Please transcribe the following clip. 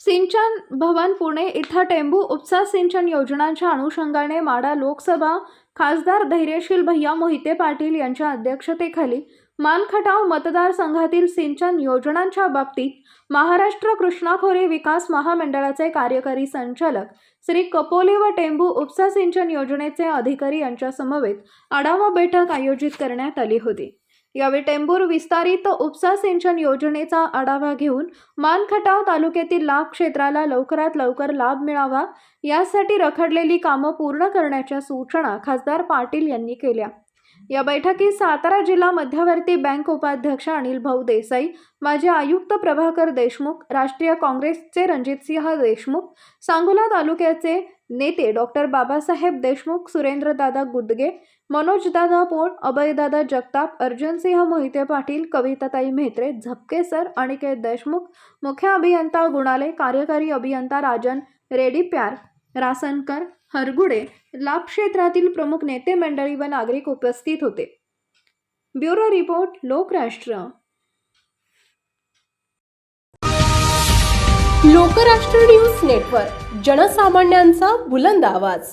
सिंचन भवन पुणे इथं टेंबू उपसा सिंचन योजनांच्या अनुषंगाने माडा लोकसभा खासदार धैर्यशील भैया मोहिते पाटील यांच्या अध्यक्षतेखाली मानखटाव मतदारसंघातील सिंचन योजनांच्या बाबतीत महाराष्ट्र कृष्णाखोरे विकास महामंडळाचे कार्यकारी संचालक श्री कपोले व टेंबू उपसा सिंचन योजनेचे अधिकारी यांच्या समवेत आढावा बैठक आयोजित करण्यात आली होती. यावेळी टेंभूर विस्तारित उपसा सिंचन योजनेचा आढावा घेऊन मानखटाव तालुक्यातील लाभ क्षेत्राला लवकरात लवकर लाभ मिळावा यासाठी रखडलेली कामं पूर्ण करण्याच्या सूचना खासदार पाटील यांनी केल्या. या बैठकीत सातारा जिल्हा मध्यवर्ती बँक उपाध्यक्ष अनिल भाऊ देसाई माजी आयुक्त प्रभाकर देशमुख राष्ट्रीय काँग्रेसचे रणजितसिंह देशमुख सांगोला तालुक्याचे नेते डॉक्टर बाबासाहेब देशमुख सुरेंद्रदादा गुदगे मनोजदादा पोळ अभयदादा जगताप अर्जुनसिंह मोहिते पाटील कविताताई म्हेत्रे झपके सर अनिकेत देशमुख मुख्य अभियंता गुणाले कार्यकारी अभियंता राजन रेडी प्यार रासनकर हरगुडे लाभ क्षेत्रातील प्रमुख नेते मंडळी व नागरिक उपस्थित होते. Bureau report Lokrashtra. Lokrashtra news network जनसामान्यांचा बुलंद आवाज.